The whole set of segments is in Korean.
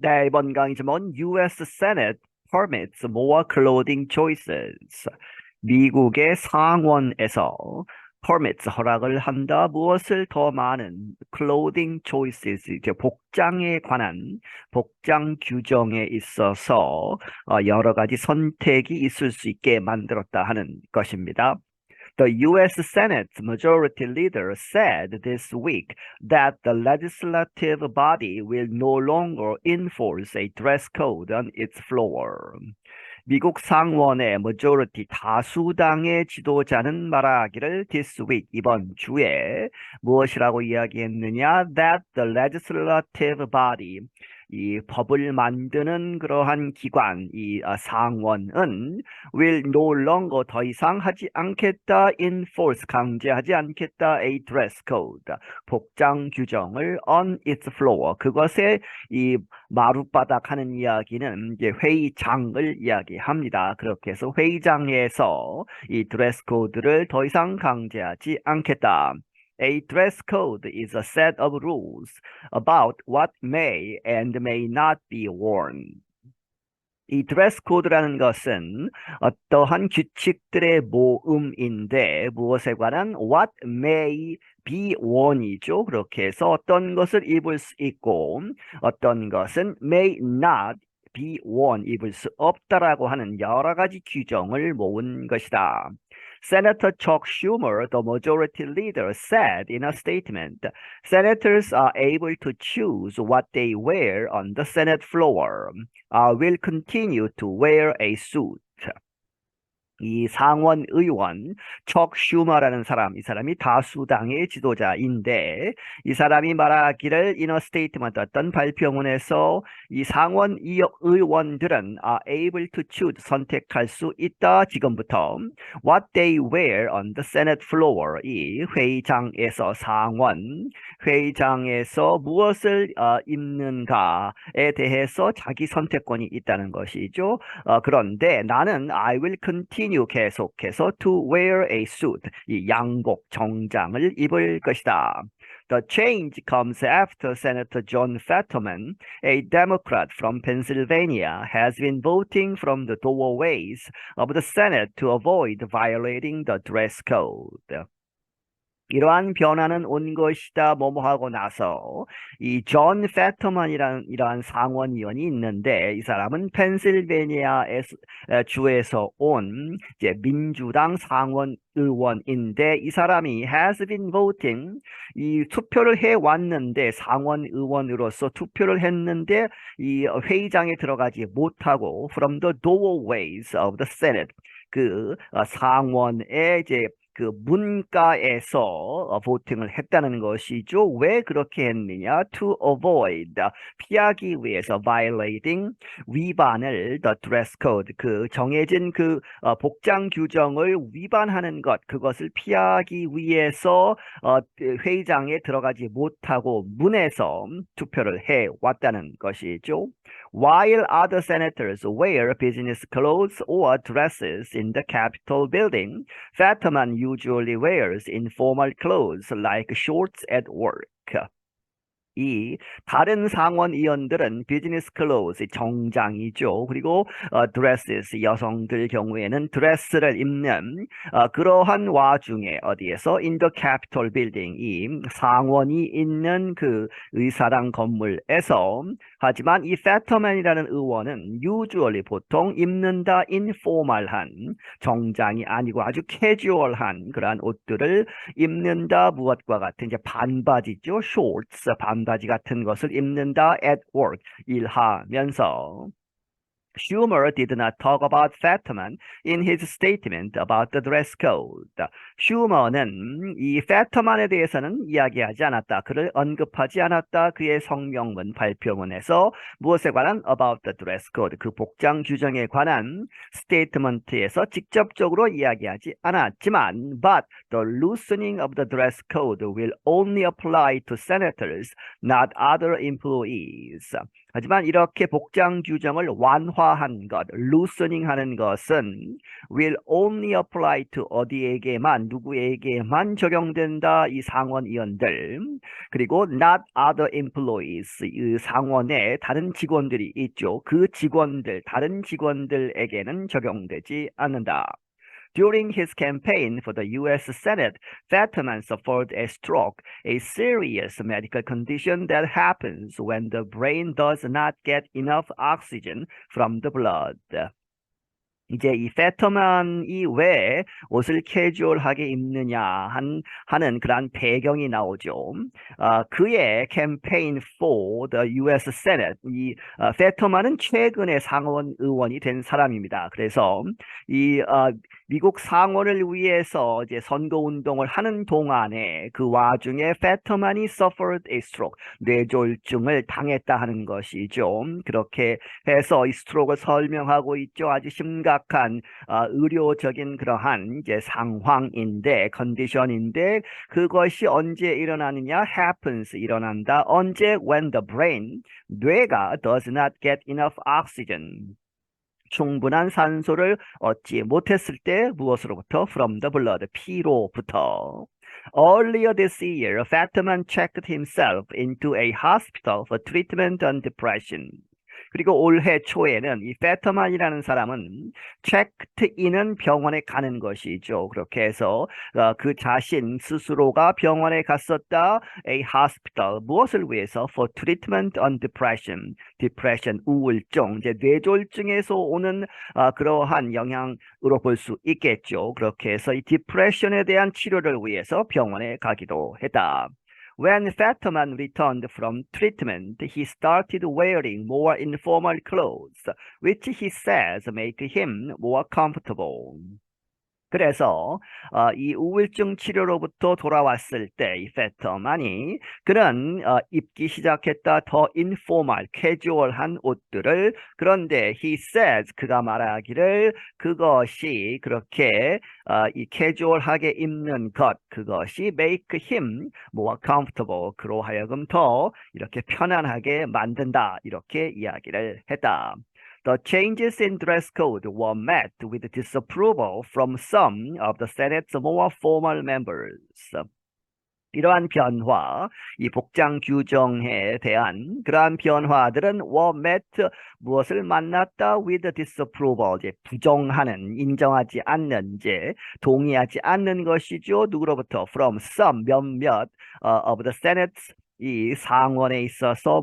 네, 이번 강의 제목은 US Senate permits more clothing choices. 미국의 상원에서 permits 허락을 한다. 무엇을 더 많은 clothing choices 이제 복장에 관한 복장 규정에 있어서 어, 여러 가지 선택이 있을 수 있게 만들었다 하는 것입니다. The U.S. Senate's majority leader said this week that the legislative body will no longer enforce a dress code on its floor. 미국 상원의 majority 다수당의 지도자는 말하기를 this week 이번 주에 무엇이라고 이야기했느냐 that the legislative body 이 법을 만드는 그러한 기관, 이 아, 상원은 will no longer 더 이상 하지 않겠다 enforce 강제하지 않겠다 a dress code 복장 규정을 on its floor 그것에 이 마룻바닥 하는 이야기는 이제 회의장을 이야기합니다. 그렇게 해서 회의장에서 이 드레스 코드를 더 이상 강제하지 않겠다. A dress code is a set of rules about what may and may not be worn. 이 드레스 코드라는 것은 어떠한 규칙들의 모음인데 무엇에 관한 what may be worn이죠. 그렇게 해서 어떤 것을 입을 수 있고 어떤 것은 may not be worn 입을 수 없다라고 하는 여러 가지 규정을 모은 것이다. Senator Chuck Schumer, the majority leader, said in a statement, Senators are able to choose what they wear on the Senate floor. I will continue to wear a suit. 이 상원 의원 척 슈머라는 사람, 이 사람이 다수당의 지도자인데 이 사람이 말하기를 statement 어떤 발표문에서 이 상원 의원들은 are able to choose 선택할 수 있다 지금부터 what they wear on the Senate floor 이 회의장에서 상원 회의장에서 무엇을 어, 입는가에 대해서 자기 선택권이 있다는 것이죠. 어, 그런데 나는 I will continue 계속해서 to wear a suit 이 양복 정장을 입을 것이다. The change comes after Senator John Fetterman, a Democrat from Pennsylvania, has been voting from the doorways of the Senate to avoid violating the dress code. 이러한 변화는 온 것이다 뭐뭐 하고 나서 이존 패터만이라는 이러한 상원의원이 있는데 이 사람은 펜실베니아 주에서 온 이제 민주당 상원 의원인데 이 사람이 has been voting. 이 투표를 해 왔는데 상원 의원으로서 투표를 했는데 이 회의장에 들어가지 못하고 from the doorways of the Senate. 그 상원의 이제 그 문가에서 어, 보팅을 했다는 것이죠. 왜 그렇게 했느냐? To avoid 피하기 위해서 violating 위반을 the dress code 그 정해진 그 어, 복장 규정을 위반하는 것 그것을 피하기 위해서 어, 회의장에 들어가지 못하고 문에서 투표를 해 왔다는 것이죠. While other senators wear business clothes or dresses in the Capitol building, Fetterman usually wears informal clothes like shorts at work. 이 다른 상원 의원들은 비즈니스 클로즈 정장이죠. 그리고 어, 드레스 여성들 경우에는 드레스를 입는 어, 그러한 와중에 어디에서 인더 캐피톨 빌딩 이 상원이 있는 그 의사당 건물에서 하지만 이 패터맨이라는 의원은 usually 보통 입는다 인포멀한 정장이 아니고 아주 캐주얼한 그러한 옷들을 입는다 무엇과 같은 이제 반바지죠. shorts 반 반바지 같은 것을 입는다 at work 일하면서 Schumer did not talk about Fetterman in his statement about the dress code. 슈머는 이 페터만에 대해서는 이야기하지 않았다. 그를 언급하지 않았다. 그의 성명문 발표문에서 무엇에 관한 about the dress code 그 복장 규정에 관한 스테이트먼트에서 직접적으로 이야기하지 않았지만 but the loosening of the dress code will only apply to senators, not other employees. 하지만 이렇게 복장 규정을 완화한 것, loosening 하는 것은 will only apply to 어디에게만, 누구에게만 적용된다. 이 상원의원들. 그리고 not other employees, 이 상원에 다른 직원들이 있죠. 그 직원들, 다른 직원들에게는 적용되지 않는다. During his campaign for the U.S. Senate, Fetterman suffered a stroke, a serious medical condition that happens when the brain does not get enough oxygen from the blood. 이제 이 페터만이 왜 옷을 캐주얼하게 입느냐 한, 하는 그런 배경이 나오죠. 어, 그의 캠페인 for the U.S. Senate, 이 어, 페터만은 최근에 상원 의원이 된 사람입니다. 그래서 이 어, 미국 상원을 위해서 이제 선거 운동을 하는 동안에 그 와중에 페터만이 suffered a stroke, 뇌졸중을 당했다 하는 것이죠. 그렇게 해서 이 스트로크를 설명하고 있죠. 아주 심각 한 어, 의료적인 그러한 이제 상황인데 컨디션인데 그것이 언제 일어나느냐 happens 일어난다. 언제 when the brain 뇌가 does not get enough oxygen 충분한 산소를 얻지 못했을 때 무엇으로부터? From the blood, 피로부터. Earlier this year, Fatman checked himself into a hospital for treatment on depression. 그리고 올해 초에는 이 페터만이라는 사람은 체크트인은 병원에 가는 것이죠. 그렇게 해서 어, 그 자신 스스로가 병원에 갔었다. A hospital 무엇을 위해서? For treatment on depression. depression 우울증 이제 뇌졸중에서 오는 어, 그러한 영향으로 볼 수 있겠죠. 그렇게 해서 이 디프레션에 대한 치료를 위해서 병원에 가기도 했다. When Fetterman returned from treatment, he started wearing more informal clothes, which he says make him more comfortable. 그래서 어, 이 우울증 치료로부터 돌아왔을 때 이 페터만이 그런 어, 입기 시작했다 더 인포멀, 캐주얼한 옷들을 그런데 he says 그가 말하기를 그것이 그렇게 어, 이 캐주얼하게 입는 것 그것이 make him more comfortable 그로 하여금 더 이렇게 편안하게 만든다 이렇게 이야기를 했다. The changes in dress code were met with disapproval from some of the Senate's more formal members. 이러한 변화, 이 복장 규정에 대한 그러한 변화들은 were met 무엇을 만났다 with disapproval, 이제 부정하는, 인정하지 않는, 이제 동의하지 않는 것이죠. 누구로부터? From some 몇몇 uh, of the Senate's 이 상원에 있어서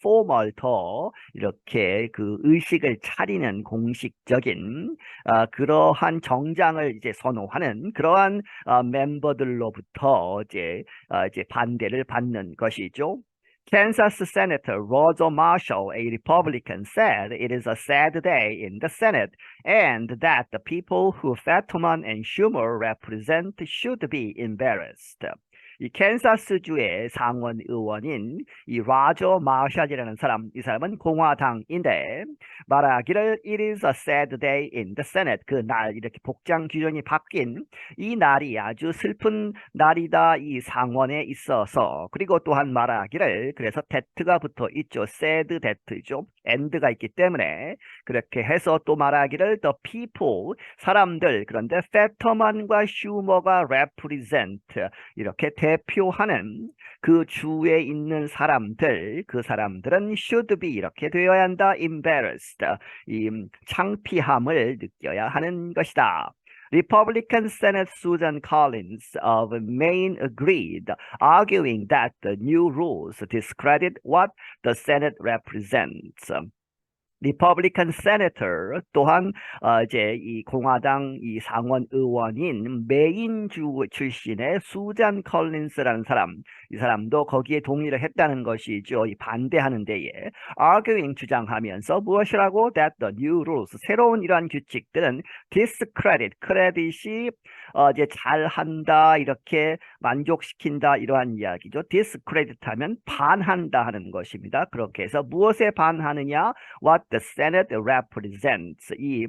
formal 더 이렇게 그 의식을 차리는 공식적인 어, 그러한 정장을 이제 선호하는 그러한 어, 멤버들로부터 이제 어, 이제 반대를 받는 것이죠. Kansas Senator Roger Marshall, a Republican, said it is a sad day in the Senate and that the people who Fetterman and Schumer represent should be embarrassed. 이 캔사스주의 상원 의원인 이 라저 마샬이라는 사람, 이 사람은 공화당인데 말하기를 it is a sad day in the Senate. 그 날 이렇게 복장 규정이 바뀐 이 날이 아주 슬픈 날이다 이 상원에 있어서 그리고 또한 말하기를 그래서 데트가 붙어 있죠. sad 데트죠. end가 있기 때문에 그렇게 해서 또 말하기를 the people 사람들 그런데 페터만과 슈머가 represent 이렇게 대표하는 그 주에 있는 사람들, 그 사람들은 should be 이렇게 되어야 한다. embarrassed, 이 창피함을 느껴야 하는 것이다. Republican Senator Susan Collins of Maine agreed, arguing that the new rules discredit what the Senate represents. 리퍼블리칸 세네터 또한 어, 이제 이 공화당 이 상원 의원인 메인주 출신의 수잔 컬린스라는 사람 이 사람도 거기에 동의를 했다는 것이죠. 이 반대하는 데에 arguing 주장하면서 무엇이라고 that the new rules 새로운 이러한 규칙들은 discredit 크레딧이 어, 이제 잘한다 이렇게 만족시킨다 이러한 이야기죠. discredit 하면 반한다 하는 것입니다. 그렇게 해서 무엇에 반하느냐? What the Senate represents 이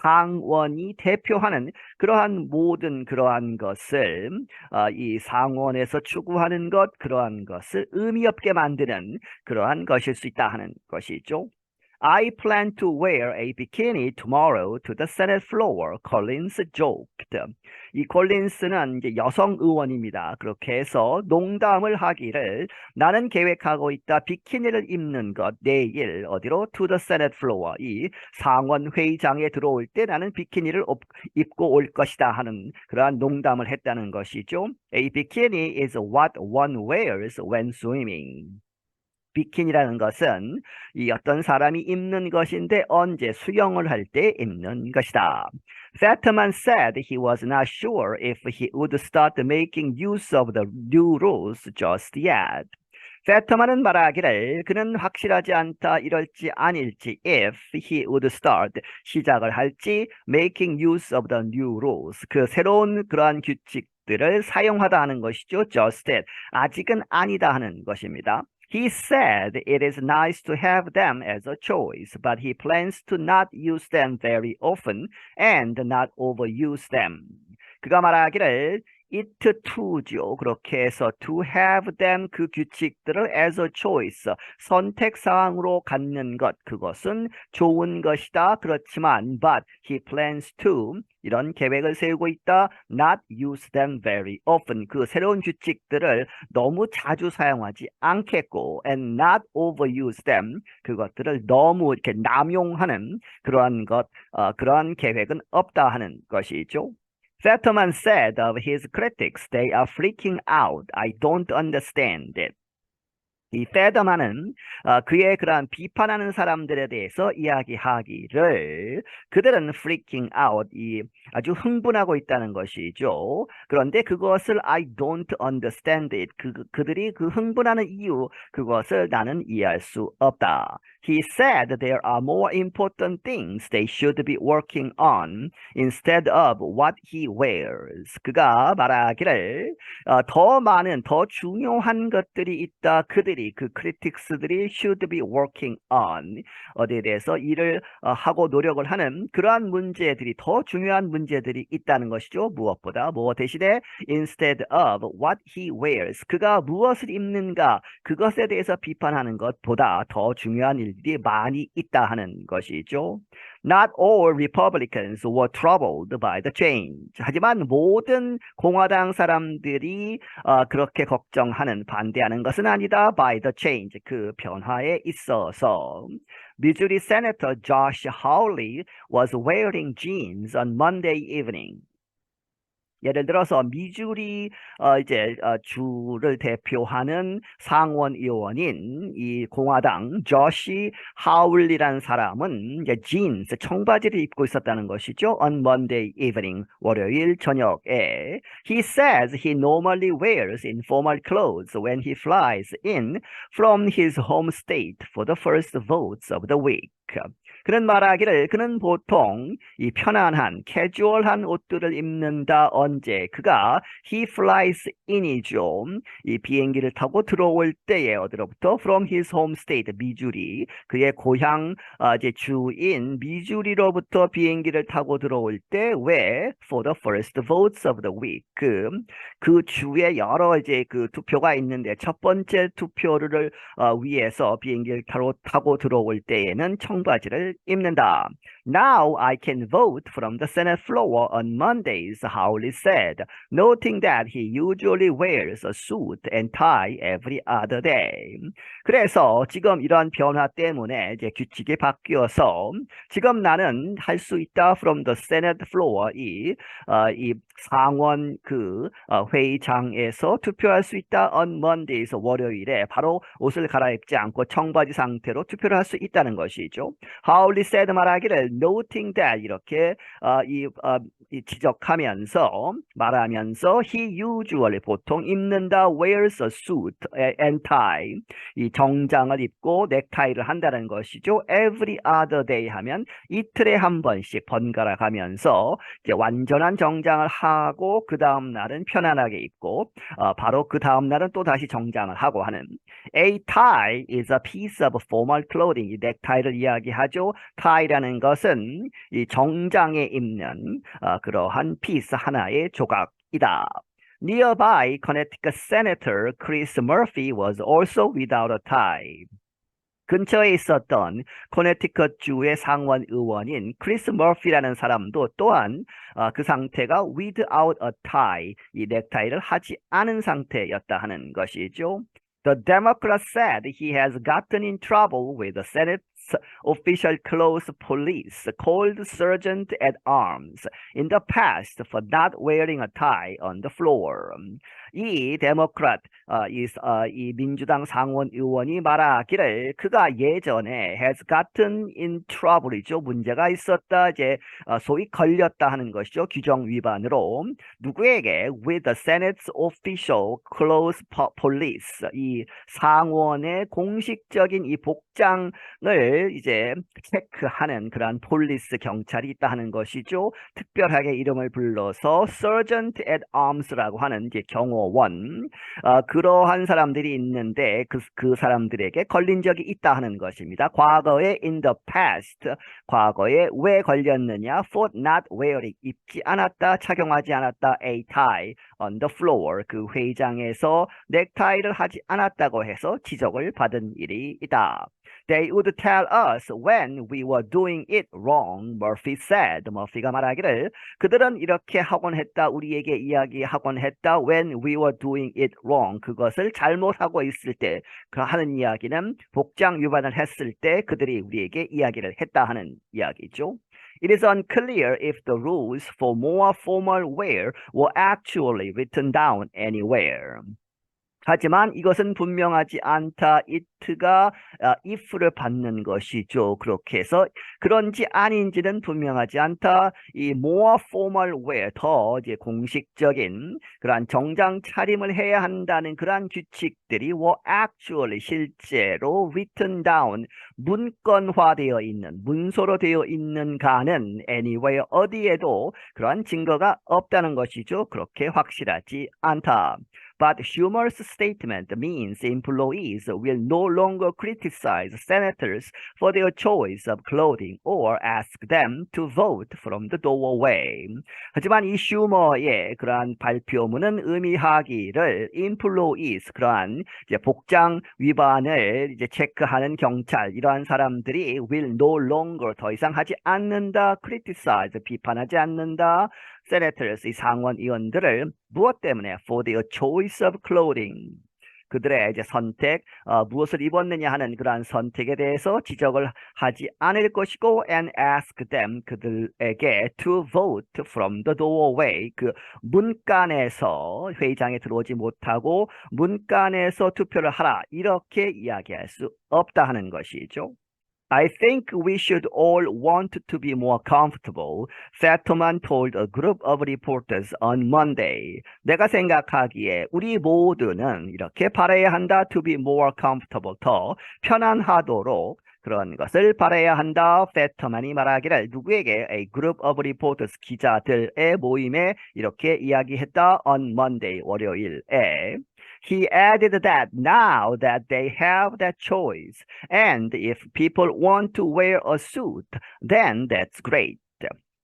상원이 대표하는 그러한 모든 그러한 것을 어, 이 상원에서 추구하는 것 그러한 것을 의미 없게 만드는 그러한 것일 수 있다 하는 것이죠. I plan to wear a bikini tomorrow to the Senate floor, Collins joked. 이 콜린스는 이제 여성 의원입니다. 그렇게 해서 농담을 하기를 나는 계획하고 있다 비키니를 입는 것 내일 어디로 to the Senate floor 이 상원 회의장에 들어올 때 나는 비키니를 업- 입고 올 것이다 하는 그러한 농담을 했다는 것이죠. A bikini is what one wears when swimming. 비키니라는 것은 이 어떤 사람이 입는 것인데 언제 수영을 할 때 입는 것이다. Fatman said he was not sure if he would start making use of the new rules just yet. 페터만은 말하기를 그는 확실하지 않다 이럴지 아닐지 if he would start 시작을 할지 making use of the new rules 그 새로운 그러한 규칙들을 사용하다 하는 것이죠. just yet 아직은 아니다 하는 것입니다. He said it is nice to have them as a choice, but he plans to not use them very often and not overuse them. 그가 말하기를 it to죠. 그렇게 해서 to have them 그 규칙들을 as a choice 선택 사항으로 갖는 것 그것은 좋은 것이다. 그렇지만 but he plans to 이런 계획을 세우고 있다. not use them very often 그 새로운 규칙들을 너무 자주 사용하지 않겠고 and not overuse them 그것들을 너무 이렇게 남용하는 그러한 것 어, 그러한 계획은 없다 하는 것이죠. Fetterman said of his critics, they are freaking out. I don't understand it. 이 페더만은 어, 그의 그러한 비판하는 사람들에 대해서 이야기하기를 그들은 freaking out, 이 아주 흥분하고 있다는 것이죠. 그런데 그것을 I don't understand it. 그, 그들이 그 흥분하는 이유, 그것을 나는 이해할 수 없다. He said there are more important things they should be working on instead of what he wears. 그가 말하기를 어, 더 많은 더 중요한 것들이 있다. 그들이 그 크리틱스들이 should be working on 어디에 대해서 일을 어, 하고 노력을 하는 그러한 문제들이 더 중요한 문제들이 있다는 것이죠. 무엇보다 뭐 대신에 instead of what he wears 그가 무엇을 입는가 그것에 대해서 비판하는 것보다 더 중요한 일 들이 많이 있다 하는 것이죠. Not all Republicans were troubled by the change. 하지만 모든 공화당 사람들이 어, 그렇게 걱정하는 반대하는 것은 아니다. By the change 그 변화에 있어서 미주리 세네터 Josh Hawley was wearing jeans on Monday evening. 예를 들어서 미주리 어, 이제 어, 주를 대표하는 상원 의원인 이 공화당 조시 하울리라는 사람은 이제 진스 청바지를 입고 있었다는 것이죠. On Monday evening 월요일 저녁에 he says he normally wears informal clothes when he flies in from his home state for the first votes of the week. 그는 말하기를 그는 보통 이 편안한 캐주얼한 옷들을 입는다 언제 그가 he flies in이죠 이 비행기를 타고 들어올 때에 어디로부터? from his home state 미주리. 그의 고향 아, 이제 주인 미주리로부터 비행기를 타고 들어올 때 왜? for the first votes of the week. 그, 그 주에 여러 이제 그 투표가 있는데 첫 번째 투표를 어, 위해서 비행기를 타고, 타고 들어올 때에는 청바지를 입는다. Now I can vote from the Senate floor on Mondays, Howley said, noting that he usually wears a suit and tie every other day. 그래서 지금 이런 변화 때문에 이제 규칙이 바뀌어서 지금 나는 할 수 있다 from the Senate floor 이, 어, 이 상원 그 어, 회의장에서 투표할 수 있다 on Mondays 월요일에 바로 옷을 갈아입지 않고 청바지 상태로 투표를 할 수 있다는 것이죠. 하울리 said 말하기를 noting that 이렇게 어, 이, 어, 이 지적하면서 말하면서 he usually 보통 입는다 wears a suit and tie 이 정장을 입고 넥타이를 한다는 것이죠. every other day 하면 이틀에 한 번씩 번갈아 가면서 이제 완전한 정장을 하고 그 다음 날은 편안하게 입고 어, 바로 그 다음 날은 또 다시 정장을 하고 하는 A tie is a piece of formal clothing. 이 넥타이를 이야기하죠. tie라는 것은 이 정장에 입는 어, 그러한 피스 하나의 조각이다. Nearby, Connecticut Senator Chris Murphy was also without a tie. 근처에 있었던 코네티컷 주의 상원 의원인 크리스 머피라는 사람도 또한 어, 그 상태가 without a tie, 이 넥타이를 하지 않은 상태였다 하는 것이죠. The Democrat said he has gotten in trouble with the Senate's official clothes police called Sergeant at Arms in the past for not wearing a tie on the floor. 이 데모크랏, 어, 이, 어, 이 민주당 상원 의원이 말하기를 그가 예전에 has gotten in trouble이죠. 문제가 있었다. 이제 어, 소위 걸렸다 하는 것이죠. 규정 위반으로 누구에게 with the Senate's official po- police 이 상원의 공식적인 이 복장을 이제 체크하는 그러한 폴리스 경찰이 있다 하는 것이죠. 특별하게 이름을 불러서 Sergeant at Arms라고 하는 이제 경호 원 어, 그러한 사람들이 있는데 그, 그 사람들에게 걸린 적이 있다 하는 것입니다. 과거에 in the past 과거에 왜 걸렸느냐 for not wearing 입지 않았다 착용하지 않았다 a tie on the floor 그 회의장에서 넥타이를 하지 않았다고 해서 지적을 받은 일이 있다. They would tell us when we were doing it wrong, Murphy said. 머피가 말하기를 그들은 이렇게 하곤 했다. 우리에게 이야기하곤 했다. When we were doing it wrong. 그것을 잘못하고 있을 때그 하는 이야기는 복장 위반을 했을 때 그들이 우리에게 이야기를 했다 하는 이야기죠. It is unclear if the rules for more formal wear were actually written down anywhere. 하지만 이것은 분명하지 않다. it가 어, if를 받는 것이죠. 그렇게 해서 그런지 아닌지는 분명하지 않다. 이 more formal wear 더 이제 공식적인 그러한 정장 차림을 해야 한다는 그러한 규칙들이 were actually 실제로 written down 문건화되어 있는 문서로 되어 있는 가는 anywhere 어디에도 그러한 증거가 없다는 것이죠. 그렇게 확실하지 않다. But Schumer's statement means employees will no longer criticize senators for their choice of clothing or ask them to vote from the doorway. 하지만 이 슈머의 그러한 발표문은 의미하기를 employees 그러한 이제 복장 위반을 이제 체크하는 경찰 이러한 사람들이 will no longer 더 이상 하지 않는다 criticize 비판하지 않는다 senators 이 상원 의원들을 무엇 때문에 for their choice of clothing? 그들의 이제 선택 어, 무엇을 입었느냐 하는 그러한 선택에 대해서 지적을 하지 않을 것이고 and ask them 그들에게 to vote from the doorway. 그 문간에서 회의장에 들어오지 못하고 문간에서 투표를 하라. 이렇게 이야기할 수 없다 하는 것이죠. I think we should all want to be more comfortable, Fetterman told a group of reporters on Monday. 내가 생각하기에 우리 모두는 이렇게 바라야 한다 to be more comfortable, 더 편안하도록 그런 것을 바라야 한다. 페터만이 말하기를 누구에게 a group of reporters 기자들의 모임에 이렇게 이야기했다 on Monday 월요일에 He added that now that they have that choice, and if people want to wear a suit, then that's great.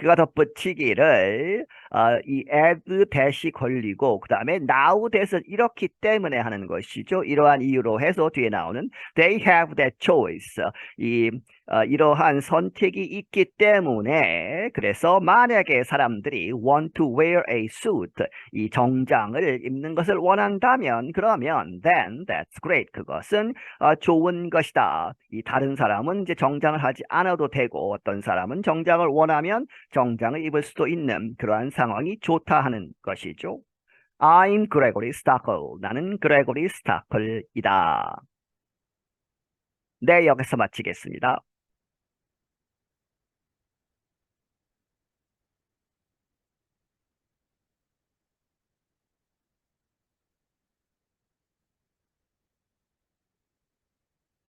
그가 덧붙이기를 어, 이 add 대시 걸리고 그 다음에 now 대서 이렇기 때문에 하는 것이죠. 이러한 이유로 해서 뒤에 나오는 they have that choice. 이 어, 이러한 선택이 있기 때문에 그래서 만약에 사람들이 want to wear a suit 이 정장을 입는 것을 원한다면 그러면 then that's great 그것은 어, 좋은 것이다. 이 다른 사람은 이제 정장을 하지 않아도 되고 어떤 사람은 정장을 원하면 정장을 입을 수도 있는 그러한 상황이 좋다 하는 것이죠. I'm Gregory Stockel. 나는 그레고리 스타클이다. 네, 여기서 마치겠습니다.